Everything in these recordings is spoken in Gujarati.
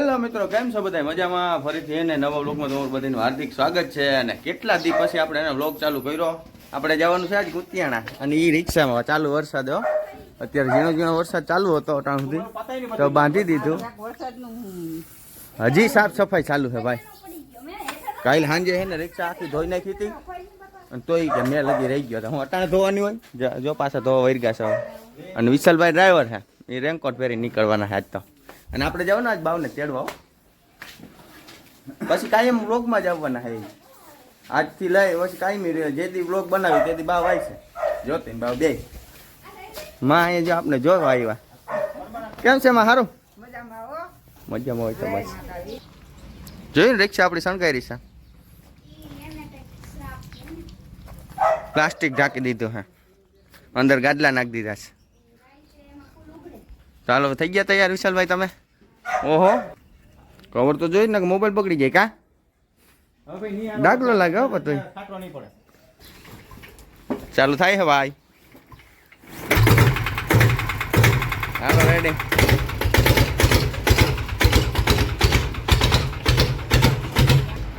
હેલો મિત્રો કેમ છો બધા મજામાં? ફરીથી એને નવા બ્લોગમાં તમારું બધાનું હાર્દિક સ્વાગત છે અને કેટલા દી પછી આપણે એને બ્લોગ ચાલુ કર્યો? આપણે જવાનું છે આજ કુતિયાણા અને એ રિક્ષામાં. ચાલુ વરસાદ હો. અત્યારે ઝીણો ઝીણો વરસાદ ચાલુ હતો અટાણ સુધી. તો બાંધી. દીધું. હજી સાફ સફાઈ ચાલુ છે ભાઈ. કાલ સાંજે છે ને રિક્ષા આખી ધોઈ નાખી હતી. અને તોય કે મેં લગી રહી ગયો હતો હું અટાણે ધોવાની હોય? જો- જો પાછા ધોવા વરી ગયા છે અને વિશાલભાઈ ડ્રાઈવર છે. એ રેનકોટ પહેરી નીકળવાના છે આજ તો. અને આપણે જવાનું આજ બાવને તેડવા. પછી કાયમ વ્લોગમાં જ આવવાના હે. આજથી લઈ, પછી કાયમી રહે. જે દી વ્લોગ બનાવી તે દી બાવ આવી છે જોતી ને બાવ બે માં અહીંયા જો આપણે જોવા આવ્યા કેમ છે માં સારું મજામાં હોય તો બસ. જોયું ને રિક્ષા આપણી શણગારી છે? પ્લાસ્ટિક ઢાંકી દીધું હે. અંદર ગાદલા નાખી દીધા છે. ચાલો થઈ ગયા તૈયાર વિશાલભાઈ તમે? ઓહો. કવર તો જોઈ ને કે મોબાઈલ પકડી જાય કા? ડાકલો લાગે હો પતો ચાલુ થાય હે ભાઈ. હાલો રેડી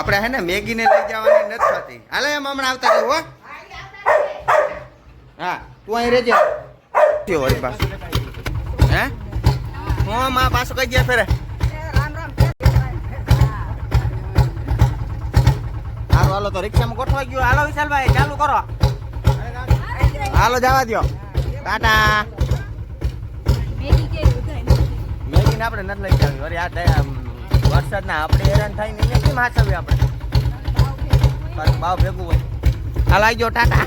આપણે હે ને મેગી ને લઈ જવાની નથી થતી. હાલે એમ હમણાં આવતા રહેવું હો. હા તું અહીં રહેજે. વળી હે હું, માં પાછો કઈ ગયા ફેરે. હાલો હાલો, તો રિક્ષામાં ગોઠવાઈ ગયો. હાલો, વિશાલભાઈ, ચાલુ કરો. હાલો, જવા દ્યો. ટાટા. મેગી ને આપણે નથી લઈ જવી. વળી આ વરસાદના આપણે હેરાન થાય ને અહીંયા કેમ હાચવીએ આપણે? ભાવ ભેગું હોય. હાલ, આવી ગયો ટાટા.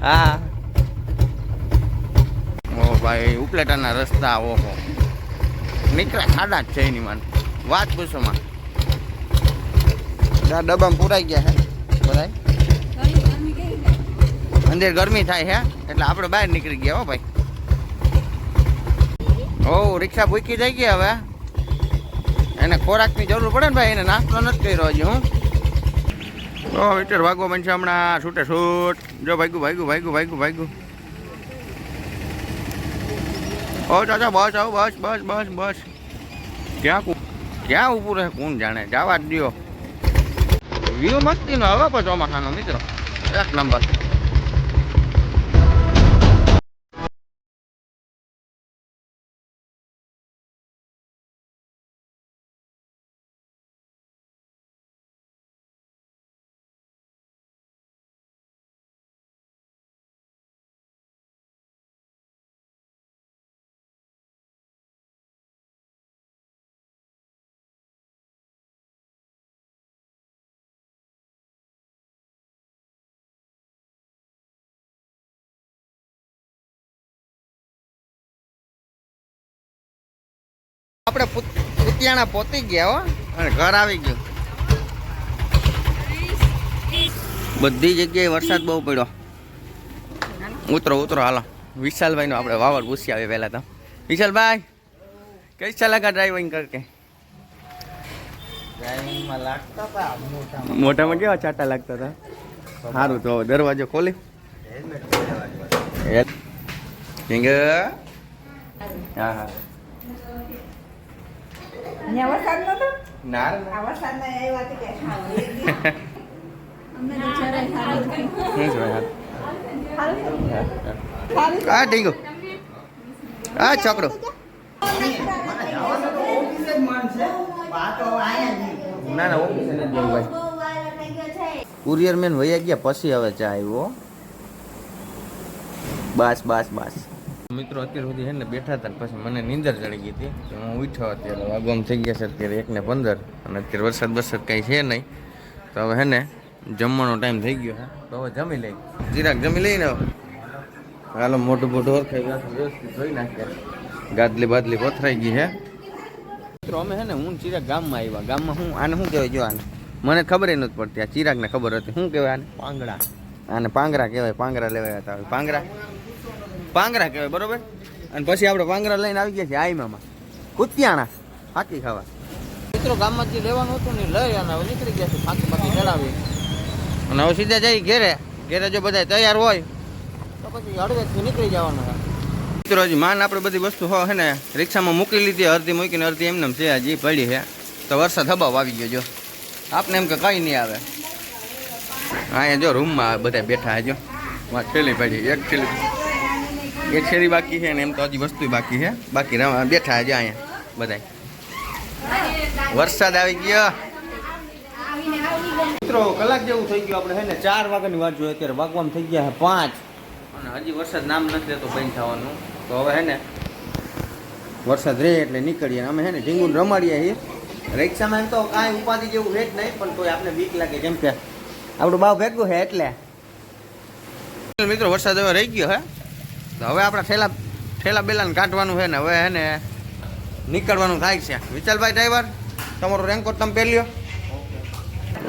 હા. ઓ ભાઈ, ઉપલેટાના રસ્તા, ઓહો. નીકળ્યા ખાડા જ છે એની માન. વાત પૂછો માં ડબ્બામાં પુરાઈ ગયા હે, બધાય? અંદર ગરમી થાય હે, એટલે આપણે બહાર નીકળી ગયા હો ભાઈ. ઓ, રિક્ષા ભૂકી થઈ ગઈ હવે. એને ખોરાકની જરૂર પડે ને ભાઈ, એને નાસ્તો નથી કર્યો હજી, હું. તો મીટર ભાગવા બનશે હમણાં, છૂટે છૂટ. જો ભાગ્યું ભાગ્યું ભાગ્યું ભાગ્યું ભાગ્યું ઓ ચાચા બસ, આવો, બસ બસ બસ બસ. ક્યાં ક્યાં ઊભું રહે, કોણ જાણે? જવા જ દ્યો. વ્યૂ મસ્તીનો હવે પણ ચોમાસાનો મિત્રો. એક નંબર. આપણે પુતિયાણા પહોંચી ગયા હો. અને ઘર આવી ગયું. બધી જગ્યાએ વરસાદ બહુ પડ્યો. ઉતરો ઉતરો હાલો. વિશાલભાઈનો આપણે વાવર પૂછી આવી પહેલા તો. વિશાલભાઈ કઈ ચલાકા ડ્રાઇવિંગ કરકે મોટામાં. કેવા ચાટા લાગતા હતા? સારું તો દરવાજો ખોલી. હા હા. અહીંયા વરસાદ નતો? ના આ વરસાદ ના આવ્યા તો કે આ આ છોકરો. ના ના ઓફિસે નથી જવું ભાઈ. કુરિયર મેન વૈયા ગયા પછી હવે ચા આવ્યો બસ બસ બસ. મિત્રો અત્યાર સુધી છે ને બેઠા હતા પછી મને નીંદર ચડી ગઈ હતી. તો હું ઉઠ્યો અત્યારે વાગવામાં થઈ ગયા છે અત્યારે એક ને પંદર અને અત્યારે વરસાદ વરસાદ કંઈ છે નહીં. તો હવે હે ને જમવાનો ટાઈમ થઈ ગયો છે. તો હવે જમી લઈ જીરાક જમી લઈને હવે હાલો મોટું મોટું ઓળખાઈ ગયા. વ્યવસ્થિત જોઈ નાખ્યા. ગાદલી બાદલી પથરાઈ ગઈ છે. મિત્રો અમે હે ને હું ચિરાગ ગામમાં આવ્યા. ગામમાં હું આને શું કહેવાય જો આને? મને ખબર નથી પડતી. આ ચિરાગને ખબર હતી. શું કહેવાય આને? પાંગડા. આને પાંગરા કહેવાય. પાંગરા લેવાયા હતા. હવે પાંગરા? પાંગરા કહેવાય બરોબર? અને પછી આપણે પાંગરા લઈને આવી ગયા છે આઈમામાં. કુતિયાણા ફાકી ખાવા. મિત્રો ગામમાં જે લેવાનું હતું ને લઈ અને હવે નીકળી ગયા છે ફાકી ફાકી ચડાવી અને હવે સીધા જઈ ઘેરે. ઘેરે જો બધા તૈયાર હોય. તો પછી હળવેથી નીકળી જવાનું મિત્રો હજી માન આપણે બધી વસ્તુ હો ને રિક્ષામાં મૂકી લીધી અડધી મૂકીને અડધી એમને છે હજી પડી છે. તો વરસાદ હબાવ આવી ગયો જો. આપને એમ કે કંઈ નહીં આવે. અહીંયા જો રૂમમાં બધા બેઠા જો. માં છેલ્લી પડી એક થેલી. એક શેરી બાકી છે ને એમ તો હજી વસ્તુ બાકી છે. બાકી બેઠા છે અહીંયા બધા વરસાદ આવી ગયો. મિત્રો કલાક જેવું થઈ ગયું આપણે હે ને? ચાર વાગ્યાની વાત જોઈએ અત્યારે. વાગવામાં થઈ ગયા છે પાંચ. અને હજી વરસાદ નામ નથી લેતો બંધ થવાનું. તો હવે હે ને વરસાદ રહે એટલે નીકળીએ. અમે હે ને ઢીંગું રમાડીએ છીએ. રિક્ષામાં એમ તો કાંઈ ઉપાધિ જેવું છે જ નહીં પણ તોય આપણે બીક લાગે. કેમ કે આપણું બાવ ભેગું છે એટલે. મિત્રો વરસાદ હવે રહી ગયો હે? તો હવે આપણા ઠેલા ઠેલા બેલાને કાઢવાનું છે ને હવે હે ને નીકળવાનું થાય છે. વિશાલભાઈ ડ્રાઈવર, તમારો રેન્કોટ તમે પહેર્યો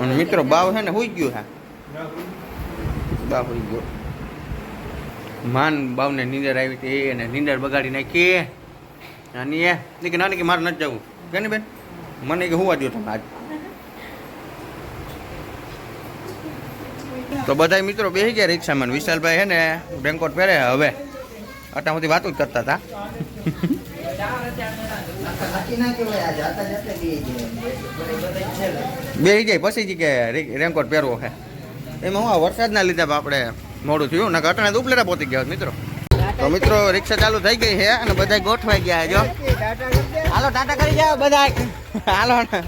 અને મિત્રો, બાવ છે ને હોઈ ગયું હા બા હોઈ ગયો. માન બાવને નીંદર આવી હતી એને નીંદર બગાડી નાખી. અને એ કે નાની કે મારે નથી જવું. કે ને બેન? મને કે હું દો તમે આજ. તો બધા મિત્રો બેસી ગયા રિક્ષામાં વિશાલભાઈ હે ને રેનકોટ પહેરે હવે. અટા સુધી વાતો કરતા હતા. બે જાય પછી જ કે રેનકોટ પહેરવો છે. એમાં હું આ વરસાદના લીધે આપણે મોડું થયું ને ઘટના તો ઉપલેટા પહોંચી ગયા મિત્રો. તો મિત્રો, રિક્ષા ચાલુ થઈ ગઈ છે અને બધા ગોઠવાઈ ગયા જો. હાલો, ટાટા કરી જાઓ બધા હાલો હા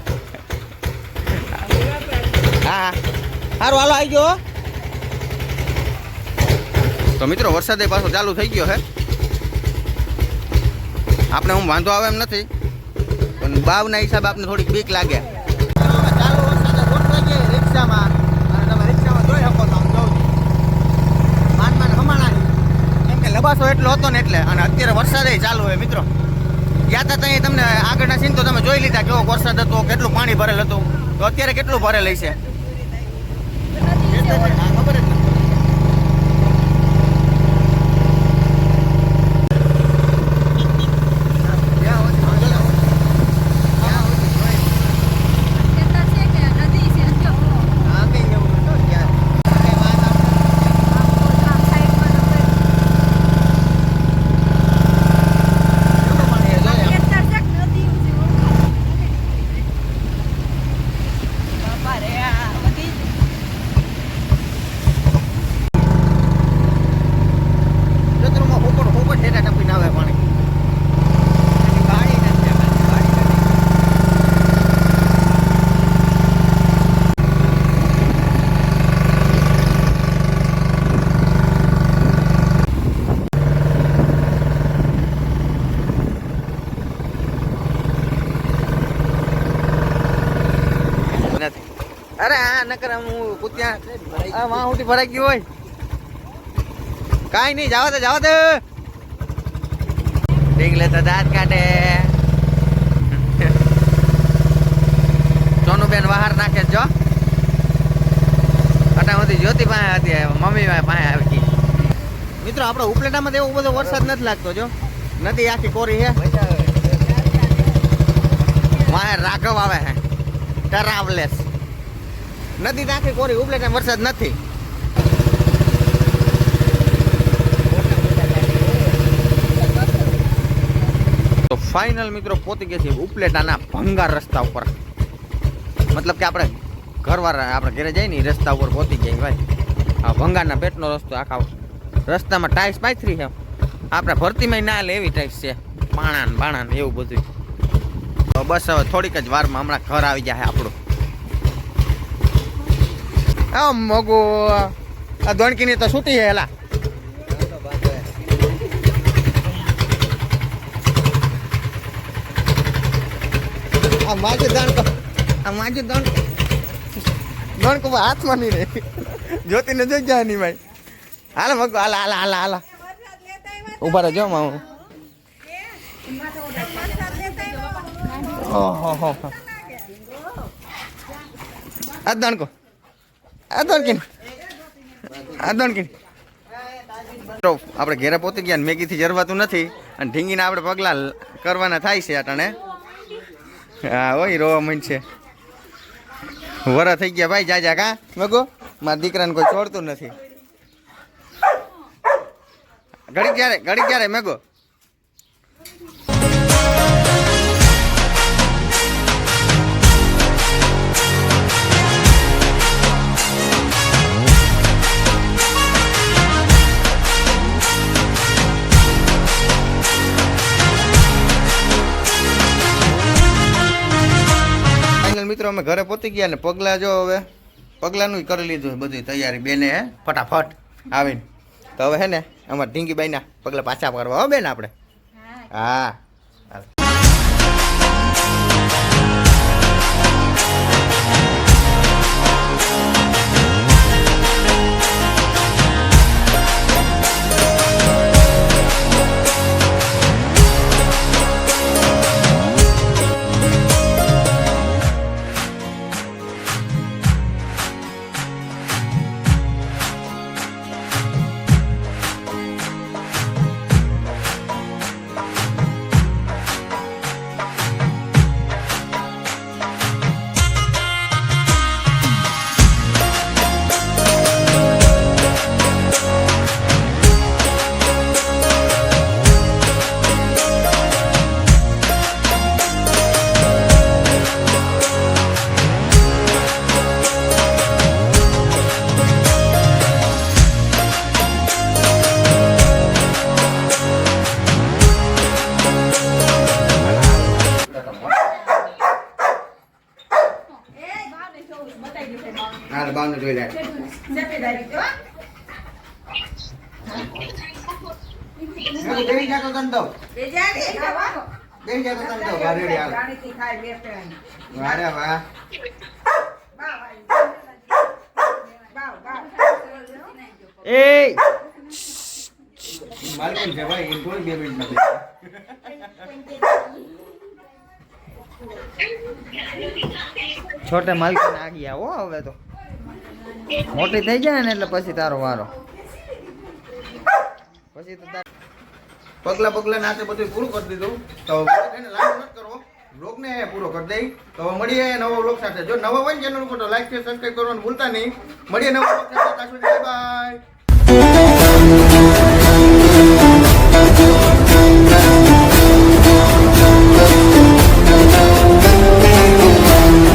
હા. સારું હાલો, આવી ગયો તો મિત્રો, વરસાદે પાછો ચાલુ થઈ ગયો છે આપણે હું વાંધો આવે એમ નથી, પણ બાવના હિસાબે આપણે થોડીક બીક લાગે. ચાલુ વરસાદે ગોઠવાઈ ગઈ રિક્ષામાં તમે રિક્ષામાં જોઈ શકો તો જોઉં માન માન હમાણા કેમ કે લબાસો એટલો હતો ને એટલે, અને અત્યારે વરસાદે ચાલુ હોય મિત્રો. ગયા હતા ત્યાં તમને આગળના સીન તો તમે જોઈ લીધા કેવો વરસાદ હતો, કેટલું પાણી ભરેલ હતું, તો અત્યારે કેટલું ભરેલ હશે? ખબર જ નથી. હા, કંઈ એવું નહોતું ક્યારે. કંઈ વાત આપણે કેટલું પાણી છે, જોઈએ. ખેતરોમાં હોકર હોકર ઠેઠા ટપીને આવે પાણી એની ગાડી નથી જવાની, ગાડી નથી. નથી આમ હું કુત્યા વાં સુધી ભરાઈ ગયું હોય. કાઈ નહીં, જાવા દે જાવા દે. ઢીંગલે તો દાંત કાઢે. સોનુબેન બહાર નાખે જો. અટામાંથી જ્યોતિ પાસે હતી મમ્મી પાસે આવી ગઈ. મિત્રો, આપણે ઉપલેટામાં એવો બધો વરસાદ નથી લાગતો, જો. નદી આખી કોરી હે. વાહે રાઘવ આવે હે. ટ્રાવેલેસ. નદી નાખી કોરી ઉપલેટામાં વરસાદ નથી. તો ફાઇનલ મિત્રો પોતી ગયા છીએ ઉપલેટાના ભંગાર રસ્તા ઉપર. મતલબ કે આપણે ઘરવાળા આપણે ઘરે જઈએ ને રસ્તા ઉપર પહોંચી ગયા ભાઈ. આ ભંગારના પેટનો રસ્તો આખા રસ્તામાં ટાઈસ પાથરી છે. આપણે ભરતીમાં ના લે એવી ટાઈસ છે. પાણા બાણા એવું બધું બસ હવે થોડીક જ વારમાં હમણાં ઘર આવી જાય આપણું. આ મગો. આ દોણકીની તો છૂટી છે, એલા. આ માજે દણકો આ માજે દણકો દણકો હાથમાં નહીં રહે. જ્યોતિને જોઈ જાય નહીં ભાઈ. હાલ મગો, હાલ હાલ હાલ હાલ. ઊભા રહેજો માં ઓહો દણકો આ દણકી આદોણકીન તો આપણે ઘેરે પહોંચી ગયા મેગીથી જરવાતું નથી અને ઢીંગીને આપણે પગલાં કરવાના થાય છે અટાણે હા હોય રોવા મન છે. વરા થઈ ગયા ભાઈ જા જા કા? મગો? મારા દીકરાને કોઈ છોડતું નથી. ઘડી ક્યારે ઘડી ક્યારે, મેગો? અમે ઘરે પહોંચી ગયા ને પગલા જો હવે પગલાનું કરી લીધું બધી તૈયારી બેને હે? ફટાફટ. આવીને. તો હવે હે ને અમારે ઢીંગીબાઈના પગલા પાછા કરવા હો બેન આપણે? હા. જોઈ લે બેહી જા તો તને દઉં. બેહી જા તો તને દઉં. વાહ, રેડી, હાલ. વારે વાહ. એ માલકીન છે ભાઈ એ થોડી બે થઈ છોટે માલકીને આગી હો હવે તો મોટી થઈ જાય ને એટલે પછી તારો વારો. પછી તો પગલા પગલા નાચે બધું પૂરું કરી દીધું. તો એને લાઈક ન કરવો vlog ને પૂરો કરી દઈ. તો મળીએ નવો vlog સાથે. જો નવો હોય ને ચેનલ ઉપર તો લાઈક શેર સબસ્ક્રાઈબ કરવાનું ભૂલતા નહીં. મળીએ નવો vlog સાથે. બાય